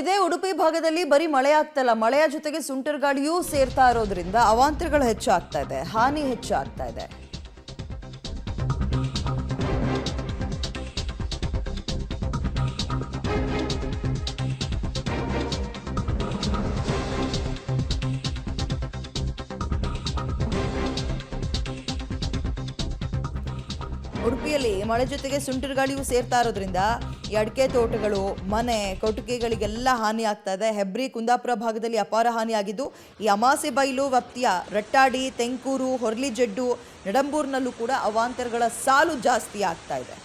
ಇದೇ ಉಡುಪಿ ಭಾಗದಲ್ಲಿ ಬರೀ ಮಳೆ ಆಗ್ತಲ್ಲ, ಮಳೆಯ ಜೊತೆಗೆ ಸುಂಟರ್ ಗಾಳಿಯೂ ಸೇರ್ತಾ ಇರೋದ್ರಿಂದ ಅವಾಂತರಗಳು ಹೆಚ್ಚಾಗ್ತಾ ಇದೆ, ಹಾನಿ ಹೆಚ್ಚಾಗ್ತಾ ಇದೆ. ಉಡುಪಿಯಲ್ಲಿ ಮಳೆ ಜೊತೆಗೆ ಸುಂಟರ್ ಗಾಳಿಯೂ ಸೇರ್ತಾ ಇರೋದ್ರಿಂದ ಈ ಅಡಿಕೆ ತೋಟಗಳು, ಮನೆ ಕೊಟ್ಟಿಗೆಗಳಿಗೆಲ್ಲ ಹಾನಿ ಆಗ್ತಾ ಇದೆ. ಹೆಬ್ರಿ, ಕುಂದಾಪುರ ಭಾಗದಲ್ಲಿ ಅಪಾರ ಹಾನಿಯಾಗಿದ್ದು ಈ ಅಮಾಸೆ ಬೈಲು ವ್ಯಾಪ್ತಿಯ ರಟ್ಟಾಡಿ, ತೆಂಕೂರು ಹೊರ್ಲಿಜೆಡ್ಡು ನಡಂಬೂರ್ನಲ್ಲೂ ಕೂಡ ಅವಾಂತರಗಳ ಸಾಲು ಜಾಸ್ತಿ ಆಗ್ತಾ ಇದೆ.